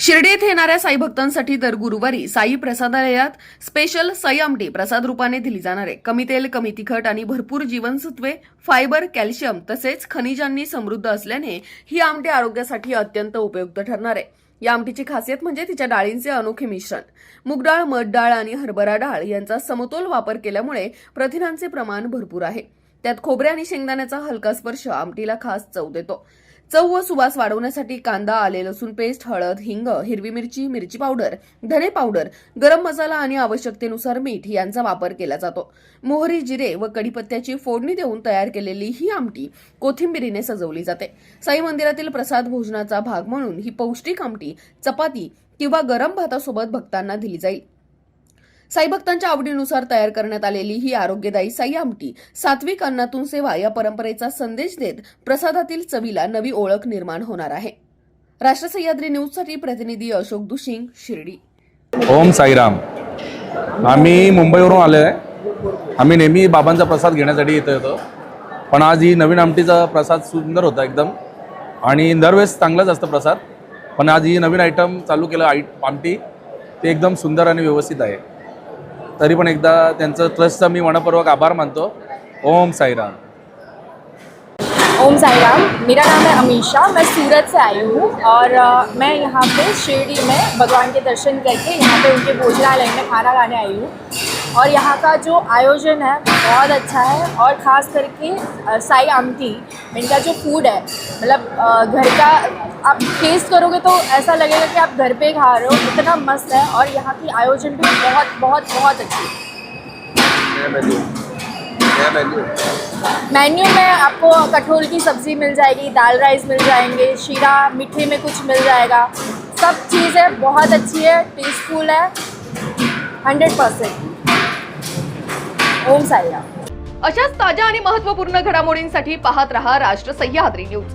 शिर्डी येथे येणाऱ्या साई भक्तांसाठी दर गुरुवारी साई प्रसादालयात स्पेशल साई आमटी प्रसाद रूपाने दिली जाणार आहे. कमी तेल कमी तिखट आणि भरपूर जीवनसत्वे फायबर कॅल्शियम तसेच खनिजांनी समृद्ध असल्याने ही आमटी आरोग्यासाठी अत्यंत उपयुक्त ठरणार आहे. या आमटीची खासियत म्हणजे तिच्या डाळींचे अनोखे मिश्रण. मूग डाळ मध डाळ आणि हरभरा डाळ यांचा समतोल वापर केल्यामुळे प्रथिनांचे प्रमाण भरपूर आहे. त्यात खोबऱ्या आणि शेंगदाण्याचा हलका स्पर्श आमटीला खास चव देतो. चव व सुवास वाढवण्यासाठी कांदा आले लसूण पेस्ट हळद हिंग हिरवी मिरची मिरची पावडर धने पावडर गरम मसाला आणि आवश्यकतेनुसार मीठ यांचा वापर केला जातो. मोहरी जिरे व कढीपत्त्याची फोडणी देऊन तयार केलेली ही आमटी कोथिंबिरीने सजवली जाते. साई मंदिरातील प्रसाद भोजनाचा भाग म्हणून ही पौष्टिक आमटी चपाती किंवा गरम भातासोबत भक्तांना दिली जाईल. साईभक्तांच्या आवडीनुसार तयार करण्यात आलेली ही आरोग्यदायी साई आमटी सात्विक अन्नातून सेवा या परंपरेचा संदेश देत प्रसादातील चवीला नवी ओळख निर्माण होणार आहे. राष्ट्र सह्याद्री न्यूजसाठी प्रतिनिधी अशोक दुशिंग शिर्डी. ओम साईराम. आम्ही मुंबईवरून आलो आहे आम्ही नेहमी बाबांचा प्रसाद घेण्यासाठी येतो येतो. पण आज ही नवीन आमटीचा प्रसाद सुंदर होता एकदम. आणि दरवेळेस चांगलाच असतं प्रसाद. पण आज ही नवीन आयटम चालू केलं आय आमटी. ते एकदम सुंदर आणि व्यवस्थित आहे. तरी पण एकदा त्यांचं ट्रस्टचा मी मनपूर्वक आभार मानतो. ओम साईराम. ओम साई राम मेरा नाम है अमीशा मैं सूरत से आई हूँ और मैं यहाँ पे शिरडी में भगवान के दर्शन करके यहाँ पे उनके भोजनालय में खाना खाने आई हूँ। और यहाँ का जो आयोजन है बहुत अच्छा है और ख़ास करके साई आमटी इनका जो फूड है मतलब घर का आप टेस्ट करोगे तो ऐसा लगेगा कि आप घर पे खा रहे हो इतना मस्त है और यहाँ की आयोजन भी बहुत बहुत बहुत अच्छी है। मेन्यू में आपको कटहल की सब्ज़ी मिल जाएगी दाल राइस मिल जाएंगे शीरा मीठे में कुछ मिल जाएगा। सब चीज़ें बहुत अच्छी है टेस्टफुल है। हंड्रेड परसेंट ओम साई राम अशाच ताज्या आणि महत्त्वपूर्ण घडामोडींसाठी पाहत रहा राष्ट्र सह्याद्री न्यूज.